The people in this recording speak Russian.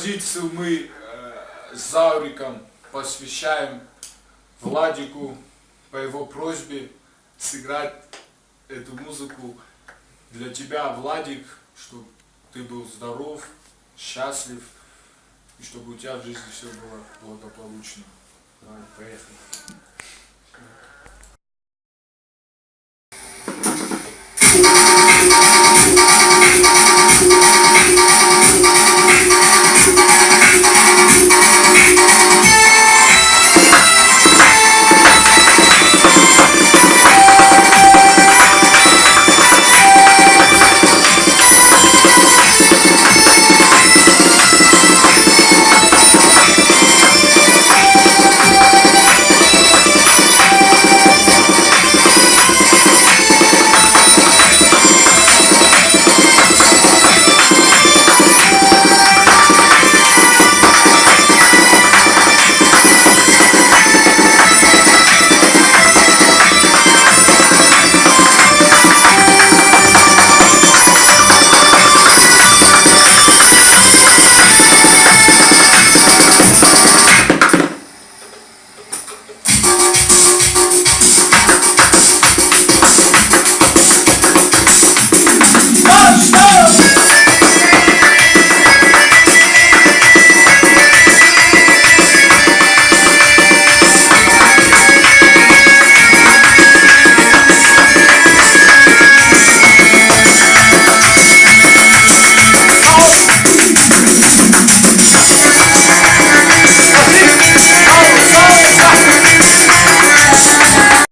позицию мы э, с Зауриком посвящаем Владику по его просьбе сыграть эту музыку для тебя, Владик, чтобы ты был здоров, счастлив, и чтобы у тебя в жизни все было благополучно. Давай, поехали.